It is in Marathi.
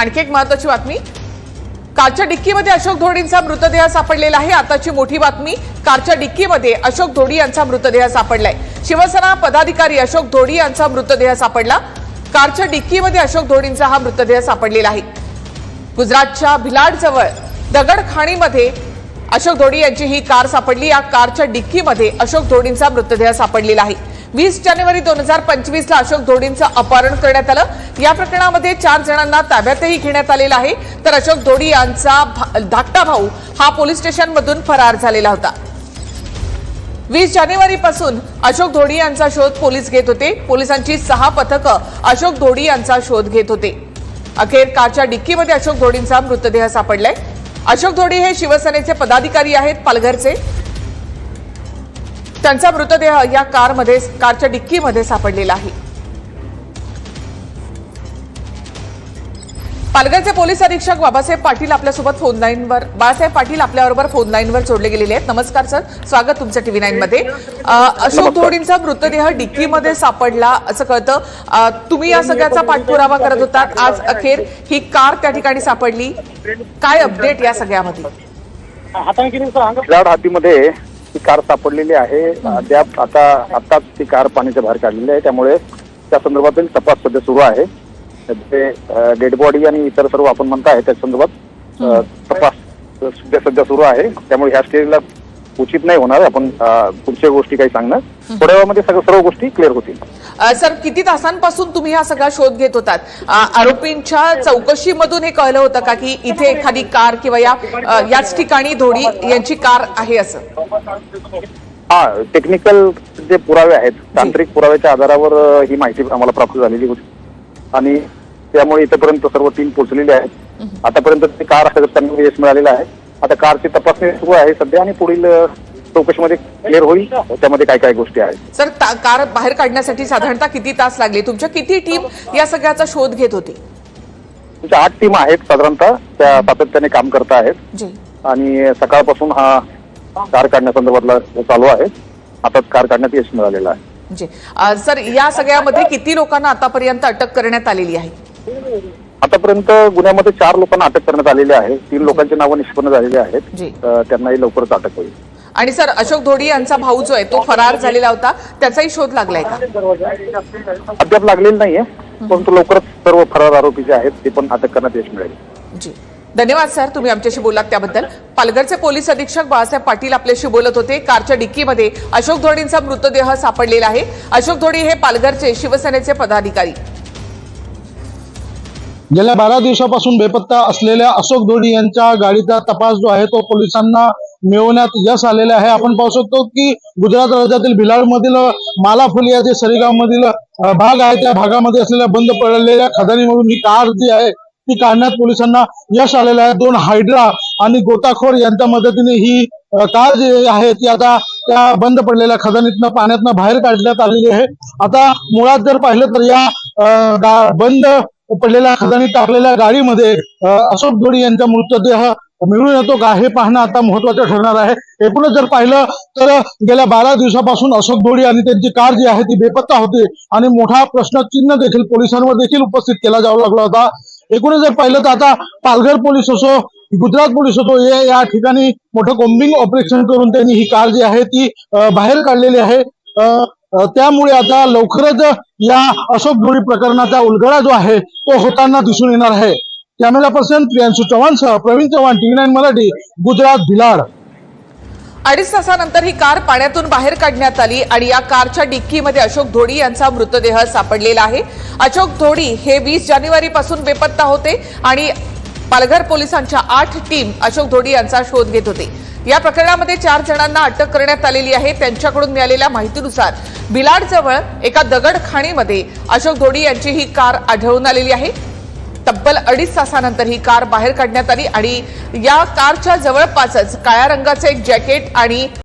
आणखी एक महत्वाची बातमी. कारच्या डिक्कीमध्ये अशोक धोडींचा मृतदेह सापडलेला आहे. आताची मोठी बातमी कारच्या डिक्कीमध्ये अशोक धोडी यांचा मृतदेह सापडलाय. शिवसेना पदाधिकारी अशोक धोडी यांचा मृतदेह सापडला. कारच्या डिक्कीमध्ये अशोक धोडींचा हा मृतदेह सापडलेला आहे. गुजरातच्या भिलाड जवळ दगडखाणीमध्ये अशोक धोडी यांची ही कार सापडली. या कारच्या डिक्कीमध्ये अशोक धोडींचा मृतदेह सापडलेला आहे. वीस जानेवारी दोन हजार पंचवीसला अशोक धोडींचं अपहरण करण्यात आलं. या प्रकरणामध्ये चार जणांना ताब्यातही घेण्यात आलेलं आहे. तर अशोक धोडी यांचा धाकटा भाऊ हा पोलीस स्टेशनमधून फरार झालेला होता. वीस जानेवारीपासून अशोक धोडी यांचा शोध पोलीस घेत होते. पोलिसांची सहा पथकं अशोक धोडी यांचा शोध घेत होते. अखेर कारच्या डिक्कीमध्ये अशोक धोडींचा मृतदेह सापडलाय. अशोक धोडी हे शिवसेनेचे पदाधिकारी आहेत पालघरचे. त्यांचा मृतदेह या कारमध्ये कारच्या डिक्कीमध्ये सापडलेला आहे. पालघरचे पोलीस अधीक्षक बाबासाहेब पाटील आपल्यासोबत फोन लाईनवर बाळासाहेब पाटील आपल्याबरोबर फोन लाईनवर जोडले गेलेले आहेत. नमस्कार सर स्वागत तुमचं टीव्ही नाईन मध्ये. अशोक धोडींचा मृतदेह डिक्कीमध्ये सापडला असं कळतं. तुम्ही या सगळ्याचा पाठपुरावा करत होतात आज अखेर ही कार त्या ठिकाणी सापडली. काय अपडेट या सगळ्यामध्ये? हातीमध्ये ही कार सापडलेली आहे. अद्याप आता आताच ती कार पाण्याच्या बाहेर काढलेली आहे. त्यामुळे त्या संदर्भातील तपास सध्या सुरू आहे. ते डेड बॉडी आणि इतर सर्व आपण म्हणताय त्या संदर्भात तपास सध्या सध्या सुरू आहे. त्यामुळे ह्या स्टेजला उचित नाही होणार आपण पुढच्या गोष्टी काही सांगणार. थोड्या वेळामध्ये सगळं सर्व गोष्टी क्लिअर होतील. सर किती तासांपासून तुम्ही हा सगळा शोध घेत होतात? आरोपींच्या चौकशीमधून हे कळलं होतं का की इथे एखादी कार किंवा या याच ठिकाणी धोडी यांची कार आहे असं? हा टेक्निकल जे पुरावे आहेत तांत्रिक पुराव्याच्या आधारावर ही माहिती आम्हाला प्राप्त झालेली होती. आणि त्यामुळे इथपर्यंत सर्व टीम पोहोचलेली आहे आतापर्यंत ते कार त्यांना यश मिळालेलं आहे. आता कारची तपासणी सुरू आहे सध्या आणि पुढील चौकशीमध्ये क्लिअर होईल. त्यामध्ये काय काय गोष्टी आहेत. सर कार बाहेर काढण्यासाठी साधारणतः किती तास लागले? तुमच्या किती टीम या सगळ्याचा शोध घेत होती? तुमच्या आठ टीम आहेत साधारणतः त्या सातत्याने काम करत आहेत. जी. आणि सकाळपासून हा कार काढण्यासंदर्भातला चालू आहे. आताच कार काढण्यात यश मिळालेलं आहे. जी. सर या सगळ्यामध्ये किती लोकांना आतापर्यंत अटक करण्यात आलेली आहे? आतापर्यंत गुन्ह्यामध्ये चार लोकांना अटक करण्यात आलेली आहे. तीन लोकांची नावं निष्पन्न झालेली आहेत. त्यांनाही लवकरच अटक होईल. आणि सर अशोक धोडी यांचा भाऊ जो आहे तो फरार झालेला होता. त्याचाही शोध लागलाय का? अद्याप लागलेलं नाहीये परंतु लवकरच सर्व फरार आरोपी जे आहेत ते पण अटक करण्यात यश मिळेल. जी. धन्यवाद सर. तुम्ही आमच्याशी बोललात त्याबद्दल. पालघरचे पोलीस अधीक्षक बाळासाहेब पाटील आपल्याशी बोलत होते. कारच्या डिक्कीमध्ये अशोक धोडींचा मृतदेह सापडलेला आहे. अशोक धोडी हे पालघरचे शिवसेनेचे पदाधिकारी. गेल्या बारा दिवसापासून बेपत्ता असलेल्या अशोक धोडी यांच्या गाडीचा तपास जो आहे तो पोलिसांना मिळवण्यात यश आलेले आहे. आपण पाहू शकतो की गुजरात राज्यातील भिलाड मधील मालाफुलिया जे सरीगाव मधील भाग आहे त्या भागामध्ये असलेल्या बंद पडलेल्या खदानीमधून ही कार जी आहे ती काढण्यात पोलिसांना यश आलेलं आहे. दोन हायड्रा आणि गोताखोर यांच्या मदतीने ही कार जी आहे ती आता त्या बंद पडलेल्या खदानीतनं पाण्यातनं बाहेर काढण्यात आलेली आहे. आता मुळात जर पाहिलं तर या बंद पडलेल्या खदानी टाकलेल्या गाडीमध्ये अशोक जोडी यांचा मृतदेह मिळून येतो का हे पाहणं आता महत्वाचं ठरणार आहे. एकूणच जर पाहिलं तर गेल्या बारा दिवसापासून अशोक धोडी आणि त्यांची कार जी आहे ती बेपत्ता होती आणि मोठा प्रश्नचिन्ह देखील पोलिसांवर देखील उपस्थित केला जाऊ लागला होता. एकूणच जर पाहिलं तर आता पालघर पोलीस असो गुजरात पोलीस असो हे या ठिकाणी मोठं कोम्बिंग ऑपरेशन करून त्यांनी ही कार जी आहे ती बाहेर काढलेली आहे. त्यामुळे आता लवकरच या अशोक धोडी प्रकरणाचा उलगडा जो आहे तो होताना दिसून येणार आहे. कॅमेरा पर्सन प्रियांशू चव्हाण सह प्रवीण चव्हाण टीव्ही नाईन मराठी गुजरात भिलाड. अडीच तासानंतर ही कार पाण्यातून बाहेर काढण्यात आली आणि या कारच्या डिक्कीमध्ये अशोक धोडी यांचा मृतदेह सापडलेला आहे. अशोक धोडी हे वीस जानेवारी पासून बेपत्ता होते आणि पालघर पोलिसांच्या आठ टीम अशोक धोडी यांचा शोध घेत होते. या प्रकरणामध्ये चार जणांना अटक करण्यात आलेली आहे. त्यांच्याकडून मिळालेल्या माहितीनुसार बिलाडजवळ एका दगड खाणीमध्ये अशोक धोडी यांची ही कार आढळून आलेली आहे. तब्बल अडीच तासानंतर ही कार बाहेर काढण्यात आली आणि या कारच्या जवळपासच काळ्या रंगाचे एक जॅकेट आणि